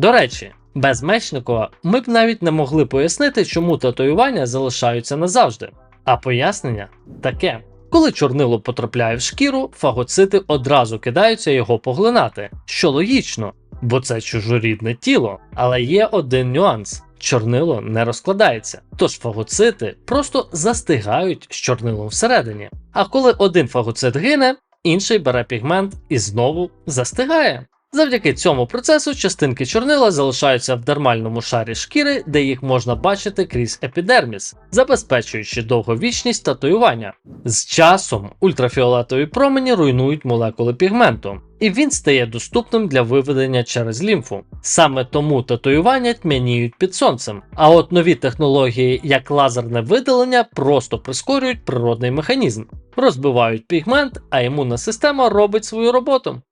До речі, без Мечникова ми б навіть не могли пояснити, чому татуювання залишаються назавжди. А пояснення таке. Коли чорнило потрапляє в шкіру, фагоцити одразу кидаються його поглинати, що логічно, бо це чужорідне тіло. Але є один нюанс: чорнило не розкладається, тож фагоцити просто застигають з чорнилом всередині. А коли один фагоцит гине, інший бере пігмент і знову застигає. Завдяки цьому процесу частинки чорнила залишаються в дермальному шарі шкіри, де їх можна бачити крізь епідерміс, забезпечуючи довговічність татуювання. З часом ультрафіолетові промені руйнують молекули пігменту, і він стає доступним для виведення через лімфу. Саме тому татуювання тьмяніють під сонцем. А от нові технології, як лазерне видалення, просто прискорюють природний механізм, розбивають пігмент, а імунна система робить свою роботу.